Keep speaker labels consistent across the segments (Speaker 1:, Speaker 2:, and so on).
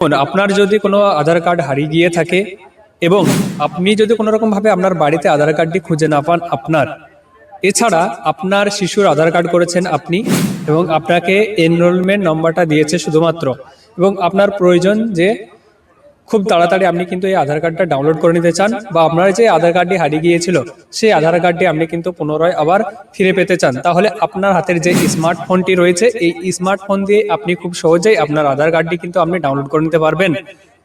Speaker 1: আপনার যদি কোনো আধার কার্ড হারিয়ে গিয়ে থাকে এবং আপনি যদি কোনো রকম ভাবে আপনার বাড়িতে আধার কার্ডটি খুঁজে না পান আপনার, এছাড়া আপনার শিশুর আধার কার্ড করেছেন আপনি এবং আপনাকে এনরোলমেন্ট নম্বরটা দিয়েছে শুধুমাত্র এবং আপনার প্রয়োজন যে খুব তাড়াতাড়ি আপনি কিন্তু এই আধার কার্ডটা ডাউনলোড করে নিতে চান বা আপনার যে আধার কার্ডটি হারিয়ে গিয়েছিল, সেই আধার কার্ডটি আপনি কিন্তু পুনরায় আবার ফিরে পেতে চান। তাহলে আপনার হাতের যে স্মার্টফোনটি রয়েছে, এই স্মার্টফোন দিয়ে আপনি খুব সহজেই আপনার আধার কার্ডটি কিন্তু আপনি ডাউনলোড করে নিতে পারবেন।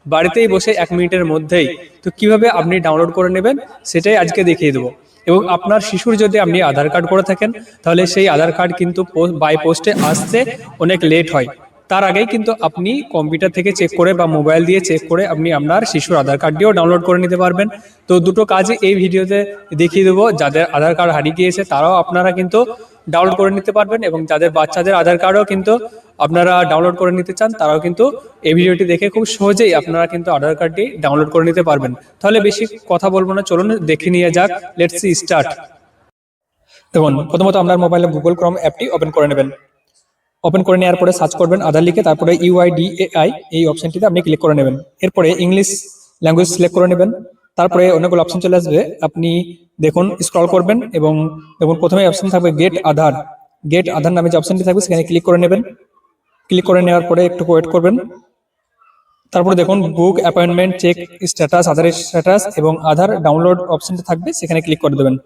Speaker 1: বাড়িতেই বসে এক মিনিটের মধ্যেই। তো কীভাবে আপনি ডাউনলোড করে নেবেন, সেটাই আজকে দেখিয়ে দেবো। এবং আপনার শিশুর যদি আপনি আধার কার্ড করে থাকেন, তাহলে সেই আধার কার্ড কিন্তু বাই পোস্টে আসতে অনেক লেট হয়। তার আগেই কিন্তু আপনি কম্পিউটার থেকে চেক করে বা মোবাইল দিয়ে চেক করে আপনি আপনার শিশুর আধার কার্ডটিও ডাউনলোড করে নিতে পারবেন। তো দুটো কাজই এই ভিডিওতে দেখিয়ে দেবো। যাদের আধার কার্ড হারিয়ে গিয়েছে, তারাও আপনারা কিন্তু ডাউনলোড করে নিতে পারবেন এবং যাদের বাচ্চাদের আধার কার্ডও কিন্তু আপনারা ডাউনলোড করে নিতে চান, তারাও কিন্তু এই ভিডিওটি দেখে খুব সহজেই আপনারা কিন্তু আধার কার্ডটি ডাউনলোড করে নিতে পারবেন। তাহলে বেশি কথা বলব না, চলুন দেখে নিয়ে যাক। লেটস স্টার্ট দেখুন, প্রথমত আপনার মোবাইলে গুগল ক্রম অ্যাপটি ওপেন করে নেবেন। ওপেন করে নেওয়ার পরে সার্চ করবেন আধার লিখে তারপরে ইউআইডিএআই এই অপশনটিতে আপনি ক্লিক করে নেবেন। এরপরে ইংলিশ ল্যাঙ্গুয়েজ সিলেক্ট করে নেবেন। তারপরে অনেকগুলো অপশন চলে আসবে। আপনি দেখুন স্ক্রল করবেন এবং দেখুন, প্রথমে অপশন থাকবে গেট আধার। গেট আধার নামে যে অপশনটি থাকবে, সেখানে ক্লিক করে নেবেন। ক্লিক করে নেওয়ার পরে একটু ওয়েট করবেন। তারপরে দেখুন বুক অ্যাপয়েন্টমেন্ট চেক স্ট্যাটাস আধারের স্ট্যাটাস এবং আধার ডাউনলোড অপশনটি থাকবে, সেখানে ক্লিক করে দেবেন।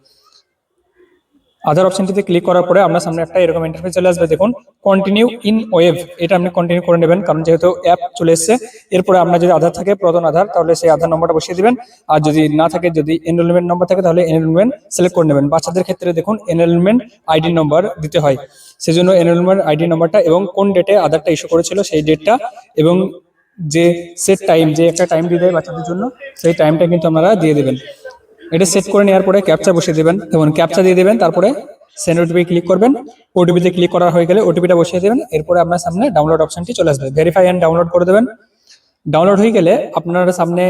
Speaker 1: আধার অপশনটিতে ক্লিক করার পরে আপনার সামনে একটা এরকম ইন্টারফেস চলে আসবে। দেখুন কন্টিনিউ ইন ওয়েভ এটা আপনি কন্টিনিউ করে নেবেন, কারণ যেহেতু অ্যাপ চলে এসেছে, এরপরে আপনার যদি আধার থাকে প্রধান আধার তাহলে সেই আধার নম্বরটা বসিয়ে দিবেন। আর যদি না থাকে, যদি এনরোলমেন্ট নম্বর থাকে, তাহলে এনরোলমেন্ট সিলেক্ট করে নেবেন। বাচ্চাদের ক্ষেত্রে দেখুন এনরোলমেন্ট আইডি নম্বর দিতে হয়। সেই সেজন্য এনরোলমেন্ট আইডি নম্বরটা এবং কোন ডেটে আধারটা ইস্যু করেছিল, সেই ডেটটা এবং যে সেট টাইম যে একটা টাইম দিয়ে দেয় বাচ্চাদের জন্য, সেই টাইমটা কিন্তু আপনারা দিয়ে দেবেন। এটা সেট করে নেওয়ার পরে ক্যাপচা বসিয়ে দেবেন। এবং ক্যাপচা দিয়ে দেবেন, তারপরে সেন্ড ওটিপি ক্লিক করবেন। ওটিপিতে ক্লিক করা হয়ে গেলে ওটিপিটা বসিয়ে দেবেন। এরপরে আপনার সামনে ডাউনলোড অপশনটি চলে আসবে। ভেরিফাই অ্যান্ড ডাউনলোড করে দেবেন। ডাউনলোড হয়ে গেলে আপনার সামনে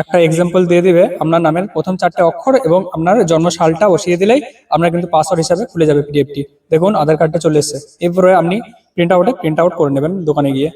Speaker 1: একটা এক্সাম্পল দিয়ে দিবে। আপনার নামের প্রথম চারটে অক্ষর এবং আপনার জন্ম সালটা বসিয়ে দিলেই আপনার কিন্তু পাসওয়ার্ড হিসাবে খুলে যাবে পিডিএফটি দেখুন, আধার কার্ডটা চলে এসেছে। এরপরে আপনি প্রিন্ট আউটে প্রিন্ট আউট করে নেবেন দোকানে গিয়ে।